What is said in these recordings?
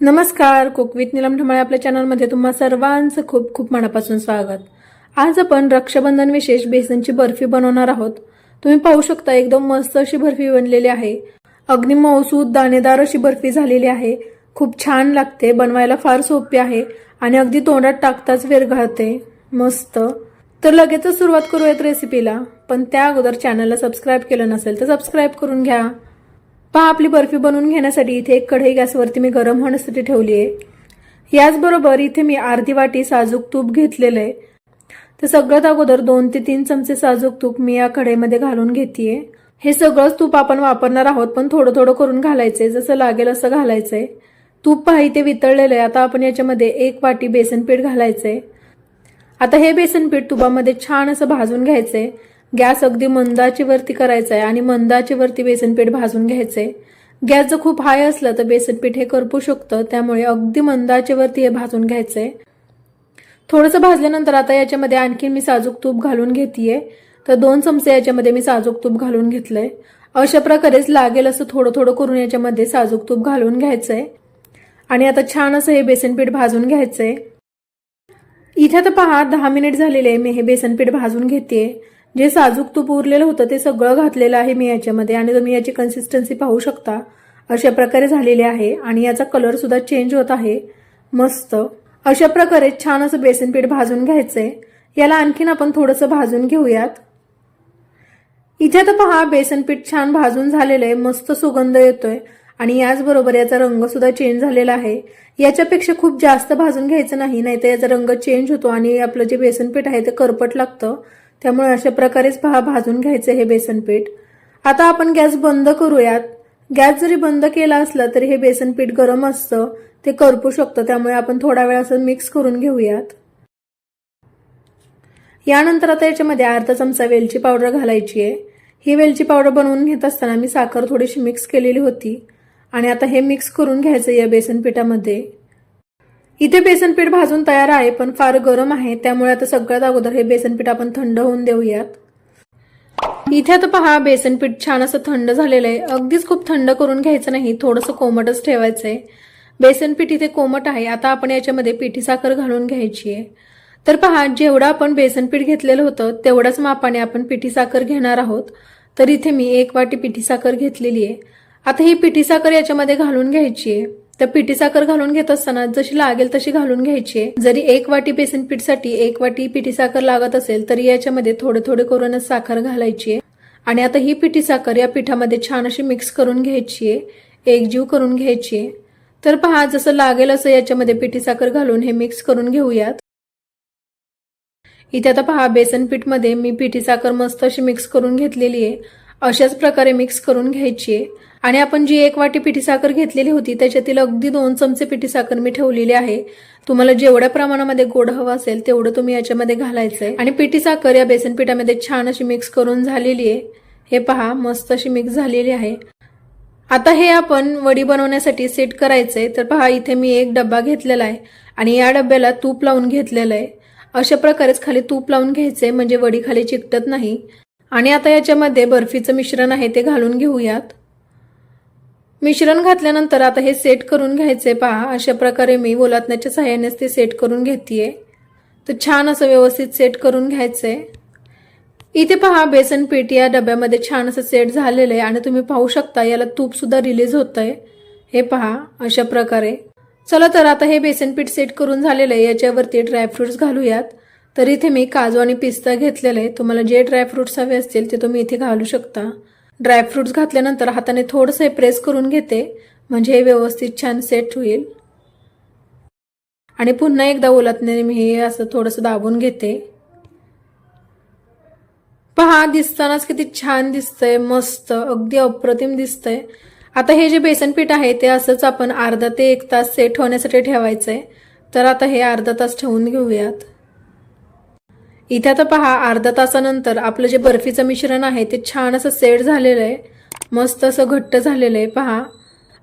नमस्कार कोकवीत निलम ढमाळे आपल्या चॅनलमध्ये तुम्हा सर्वांचं खूप खूप मनापासून स्वागत. आज आपण रक्षाबंधन विशेष बेसनची बर्फी बनवणार आहोत. तुम्ही पाहू शकता एकदम मस्त अशी बर्फी बनलेली आहे. अग्निमौसूद दाणेदार अशी बर्फी झालेली आहे. खूप छान लागते बनवायला फार सोपी आहे आणि अगदी तोंडात टाकताच विरघळते मस्त. तर लगेचच सुरुवात करूयात रेसिपीला पण त्या अगोदर चॅनलला सबस्क्राईब केलं नसेल तर सबस्क्राईब करून घ्या. पहा आपली बर्फी बनवून घेण्यासाठी इथे एक कढई गॅसवरती मी गरम होण्यासाठी ठेवली आहे. याचबरोबर इथे मी अर्धी वाटी साजूक तूप घेतलेलं आहे. तर सगळ्यात अगोदर दोन ते तीन चमचे साजूक तूप मी या कढईमध्ये घालून घेतेय. हे सगळंच तूप आपण वापरणार आहोत पण थोडं थोडं करून घालायचंय जसं लागेल असं घालायचंय. तूप पहा इथे वितळलेलं आहे. आता आपण याच्यामध्ये एक वाटी बेसन पीठ घालायचंय. आता हे बेसन पीठ तुपामध्ये छान असं भाजून घ्यायचंय. गॅस अगदी मंदाची वरती करायचा आहे आणि मंदाची वरती बेसन पीठ भाजून आहे गॅस जर खूप हाय असलं तर बेसन पीठ हे करपू शकतं त्यामुळे अगदी मंदाची वरती हे भाजून घ्यायचं आहे थोडंसं भाजल्यानंतर आता याच्यामध्ये आणखी मी साजूक तूप घालून घेतेय. तर दोन चमचे याच्यामध्ये मी साजूक तूप घालून घेतलंय. अशा प्रकारेच लागेल असं थोडं थोडं करून याच्यामध्ये साजूक तूप घालून घ्यायचंय. आणि आता छान असं हे बेसनपीठ भाजून घ्यायचंय. इथे तर पहा दहा मिनिट झालेले मी हे बेसनपीठ भाजून घेते जे साजूक तूप उरलेलं होतं ते सगळं घातलेलं आहे मी याच्यामध्ये. आणि तुम्ही याची कन्सिस्टन्सी पाहू शकता. अशा प्रकारे झालेली आहे. आणि याचा कलर सुद्धा चेंज होत आहे. मस्त. अशा प्रकारे छान असं बेसन पीठ भाजून घ्यायचंय. याला आणखीन आपण थोडंसं भाजून घेऊयात. इथे तर पहा बेसन पीठ छान भाजून झालेलं आहे. मस्त सुगंध येतोय. आणि याचबरोबर याचा रंग सुद्धा चेंज झालेला आहे. याच्यापेक्षा खूप जास्त भाजून घ्यायचं नाही नाहीतर याचा रंग चेंज होतो आणि आपलं जे बेसन पीठ आहे ते करपट लागतं. त्यामुळे अशा प्रकारेच पहा भाजून घ्यायचं हे बेसन पीठ आता आपण गॅस बंद करूयात. गॅस जरी बंद केला असला तरी हे बेसन पीठ गरम असतं ते करपू शकतं त्यामुळे आपण थोडा वेळ असं मिक्स करून घेऊयात. यानंतर आता याच्यामध्ये अर्धा चमचा वेलची पावडर घालायची आहे. ही वेलची पावडर बनवून घेत असताना मी साखर थोडीशी मिक्स केलेली होती. आणि आता हे मिक्स करून घ्यायचं या बेसन पिठामध्ये इथे बेसनपीठ भाजून तयार आहे पण फार गरम आहे त्यामुळे आता सगळ्यात अगोदर हे बेसनपीठ आपण थंड होऊन देऊयात. इथे आता पहा बेसनपीठ छान असं थंड झालेलं आहे. अगदीच खूप थंड करून घ्यायचं नाही थोडंसं कोमटच ठेवायचं आहे बेसनपीठ इथे कोमट आहे आता आपण याच्यामध्ये पिठी साखर घालून घ्यायची आहे. तर पहा जेवढं आपण बेसनपीठ घेतलेलं होतं तेवढ्याच मापाने आपण पिठी साखर घेणार आहोत. तर इथे मी एक वाटी पिठी साखर घेतलेली आहे. आता ही पिठी साखर याच्यामध्ये घालून घ्यायची आहे. तर पिठी साखर घालून घेत असताना जशी लागेल तशी घालून घ्यायची. जरी एक वाटी बेसन पीठसाठी एक वाटी पिठी साखर लागत असेल तरी याच्यामध्ये थोडे थोडे करूनच साखर घालायची. आणि आता ही पिठी साखर या पिठामध्ये छान अशी मिक्स करून घ्यायची. आहे एकजीव करून घ्यायची. तर पहा जसं लागेल असं याच्यामध्ये पिठी साखर घालून हे मिक्स करून घेऊयात. इथे आता पहा बेसन पीठमध्ये मी पिठी साखर मस्त अशी मिक्स करून घेतलेली आहे. अशाच प्रकारे मिक्स करून घ्यायची आहे. आणि आपण जी एक वाटी पिठी साखर घेतलेली होती त्याच्यातील अगदी दोन चमचे पिठी साखर मी ठेवलेली आहे. तुम्हाला जेवढ्या प्रमाणामध्ये गोड हवं असेल तेवढं तुम्ही याच्यामध्ये घालायचं आहे आणि पिठी साखर या बेसन पिठामध्ये छान अशी मिक्स करून झालेली आहे. हे पहा मस्त अशी मिक्स झालेली आहे. आता हे आपण वडी बनवण्यासाठी सेट करायचंय. तर पहा इथे मी एक डब्बा घेतलेला आहे आणि या डब्याला तूप लावून घेतलेलं आहे. अशा प्रकारेच खाली तूप लावून घ्यायचंय म्हणजे वडी खाली चिकटत नाही. आणि आता याच्यामध्ये बर्फीचं मिश्रण आहे ते घालून घेऊयात. मिश्रण घातल्यानंतर आता हे सेट करून घ्यायचे पहा. अशा प्रकारे मी ओलातण्याच्या सहाय्यानेच ते सेट करून घेते तर छान असं व्यवस्थित सेट करून घ्यायचंय. इथे पहा बेसन पीठ या डब्यामध्ये छान असं सेट झालेलं आहे आणि तुम्ही पाहू शकता याला तूप सुद्धा रिलीज होत आहे हे पहा अशा प्रकारे. चला तर आता हे बेसन पीठ सेट करून झालेलं आहे. याच्यावरती ड्रायफ्रुट्स घालूयात. तर इथे मी काजू आणि पिस्ता घेतलेले. तुम्हाला जे ड्रायफ्रुट्स हवे असतील ते तुम्ही इथे घालू शकता. ड्रायफ्रुट्स घातल्यानंतर हाताने थोडंसं प्रेस करून घेते. म्हणजे हे व्यवस्थित छान सेट होईल. आणि पुन्हा एकदा ओलातने मी हे असं थोडंसं दाबून घेते. पहा दिसतानाच किती छान दिसतंय. मस्त अगदी अप्रतिम दिसतंय. आता हे जे बेसन पीठ आहे ते असंच आपण अर्धा ते एक तास सेट होण्यासाठी ठेवायचंय. तर आता हे अर्धा तास ठेवून घेऊयात. इथे आता पहा अर्धा तासानंतर आपलं जे बर्फीचं मिश्रण आहे ते छान असं सेट झालेलं आहे. मस्त असं घट्ट झालेलं आहे पहा.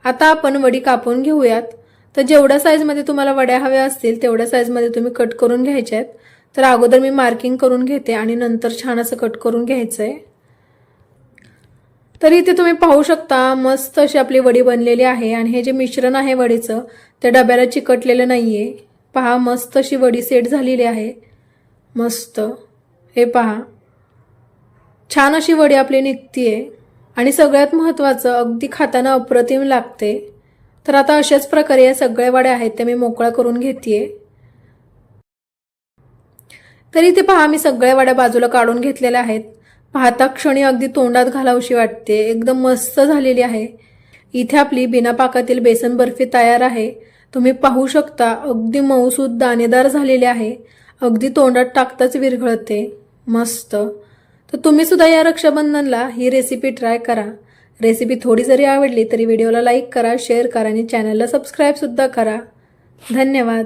आता आपण वडी कापून घेऊयात. तर जेवढ्या साईजमध्ये तुम्हाला वड्या हव्या असतील तेवढ्या साईजमध्ये तुम्ही कट करून घ्यायच्या आहेत तर अगोदर मी मार्किंग करून घेते आणि नंतर छान असं कट करून घ्यायचं आहे तर इथे तुम्ही पाहू शकता मस्त अशी आपली वडी बनलेली आहे आणि हे जे मिश्रण आहे वडीचं ते डब्याला चिकटलेलं नाहीये. पहा मस्त अशी वडी सेट झालेली आहे. मस्त. हे पहा. छान अशी वडी आपली निघतीये. आणि सगळ्यात महत्त्वाचं अगदी खाताना अप्रतिम लागते. तर आता अशाच प्रकारे या सगळ्या वड्या आहेत त्या मी मोकळ्या करून घेतेय. तर इथे पहा मी सगळ्या वड्या बाजूला काढून घेतलेल्या आहेत. पाहता क्षणी अगदी तोंडात घालावशी वाटते. एकदम मस्त झालेली आहे. इथे आपली बिना पाकातील बेसन बर्फी तयार आहे. तुम्ही पाहू शकता अगदी मऊसूद दाणेदार झालेले आहे. अगदी तोंडात टाकताच विरघळते. मस्त. तर तुम्ही सुद्धा या रक्षाबंधनला ही रेसिपी ट्राय करा. रेसिपी थोडी जरी आवडली तरी व्हिडिओला लाईक करा शेअर करा आणि चॅनलला सबस्क्राईब सुद्धा करा. धन्यवाद.